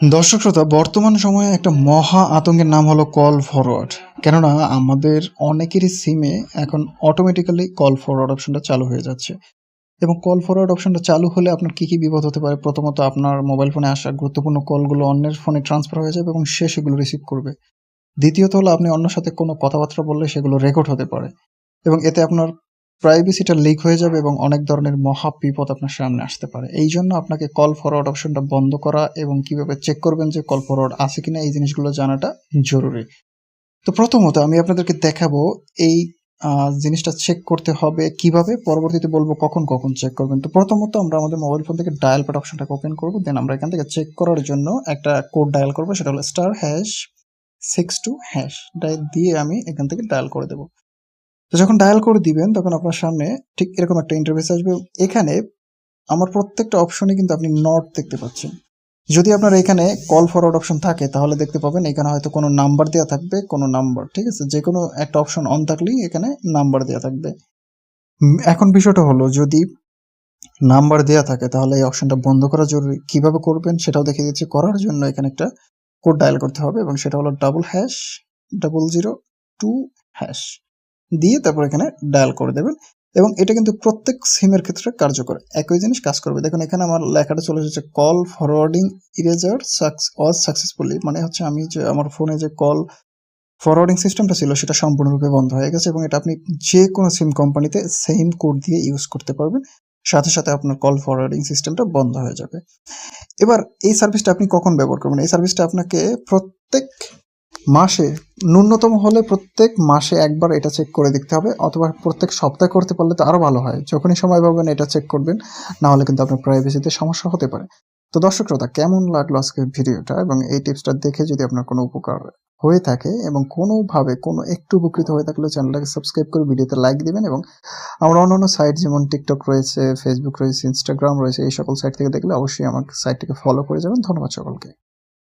দর্শক শ্রোতা, বর্তমান সময়ে একটা মহা আতঙ্কের নাম হলো কল ফরওয়ার্ড কেননা আমাদের অনেকেরই সিমে এখন অটোমেটিক্যালি কল ফরওয়ার্ড অপশনটা চালু হয়ে যাচ্ছে। এবং কল ফরওয়ার্ড অপশনটা চালু হলে আপনার কি কি বিপদ হতে পারে? প্রথমত আপনার মোবাইল ফোনে আসা গুরুত্বপূর্ণ কলগুলো অন্যের ফোনে ট্রান্সফার হয়ে যাবে এবং সে সেগুলো রিসিভ করবে। দ্বিতীয়ত হলো আপনি অন্যর সাথে কোনো কথাবার্তা বললে সেগুলো রেকর্ড হতে পারে। এবং এতে আপনার প্রাইভেসিটা লিক হয়ে যাবে এবং অনেক ধরনের মহা বিপদ আপনার সামনে আসতে পারে। এই জন্য আপনাকে কল ফরওয়ার্ড অপশনটা বন্ধ করা এবং কীভাবে চেক করবেন যে কল ফরওয়ার্ড আছে কিনা এই জিনিসগুলো জানাটা জরুরি। তো প্রথমত আমি আপনাদেরকে দেখাবো এই জিনিসটা চেক করতে হবে কীভাবে, পরবর্তীতে বলব কখন কখন চেক করবেন। তো প্রথমত আমরা আমাদের মোবাইল ফোন থেকে ডায়াল প্যাড অপশনটাকে ওপেন করব দেন আমরা এখান থেকে চেক করার জন্য একটা কোড ডায়াল করব, সেটা হলো star hash six two hash দিয়ে আমি এখান থেকে ডায়াল করে দেবো। তো যখন ডায়াল করে দিবেন, তখন আপনার সামনে ঠিক এরকম একটা ইন্টারফেস আসবে। এখানে আমার প্রত্যেকটা অপশনে কিন্তু আপনি নট দেখতে পাচ্ছেন। যদি আপনার এখানে কল ফরওয়ার্ড অপশন থাকে, তাহলে দেখতে পাবেন এখানে হয়তো কোনো নাম্বার দেওয়া থাকবে, কোনো নাম্বার ঠিক আছে? যে কোনো একটা অপশন অন থাকলেই এখানে নাম্বার দেওয়া থাকবে। এখন বিষয়টা হলো, যদি নাম্বার দেওয়া থাকে, তাহলে এই অপশনটা বন্ধ করা জরুরি। কীভাবে করবেন সেটাও দেখিয়ে দিচ্ছি। করার জন্য এখানে একটা কোড ডায়াল করতে হবে এবং সেটা হলো double hash double zero two hash দিয়ে তারপর এখানে ডায়াল করে দেবেন। এবং এটা কিন্তু প্রত্যেক সিমের ক্ষেত্রে কার্যকর। একই জিনিস কাজ করবে। দেখুন, এখানে আমার লেখাটা চলে এসেছে call forwarding erasure was successfully মানে হচ্ছে আমি যে আমার ফোনে যে কল ফরওয়ার্ডিং সিস্টেমটা ছিল, সেটা সম্পূর্ণরূপে বন্ধ হয়ে গেছে এবং এটা আপনি যে কোনো সিম কোম্পানিতে সেম কোড দিয়ে ইউজ করতে পারবেন। সাথে সাথে আপনার কল ফরওয়ার্ডিং সিস্টেমটা বন্ধ হয়ে যাবে। এবার, এই সার্ভিসটা আপনি কখন ব্যবহার করবেন? এই সার্ভিসটা আপনাকে প্রত্যেক মাসে, ন্যূনতম হলে প্রত্যেক মাসে একবার এটা চেক করে দেখতে হবে, অথবা প্রত্যেক সপ্তাহে করতে পারলে তো আরও ভালো হয়। যখনই সময় পাবেন এটা চেক করবেন, না হলে কিন্তু আপনার প্রাইভেসিতে সমস্যা হতে পারে। তো দর্শক শ্রোতা, কেমন লাগল আজকের ভিডিওটা? এবং এই টিপসটা দেখে যদি আপনার কোনো উপকার হয়ে থাকে এবং কোনোভাবে কোনো একটু উপকৃত হয়ে থাকলে চ্যানেলটাকে সাবস্ক্রাইব করে ভিডিওতে লাইক দিবেন এবং আমার অন্যান্য সাইট যেমন টিকটক রয়েছে ফেসবুক রয়েছে ইনস্টাগ্রাম রয়েছে, এই সকল সাইট থেকে দেখলে অবশ্যই আমার সাইটটিকে ফলো করে যাবেন। ধন্যবাদ সকলকে।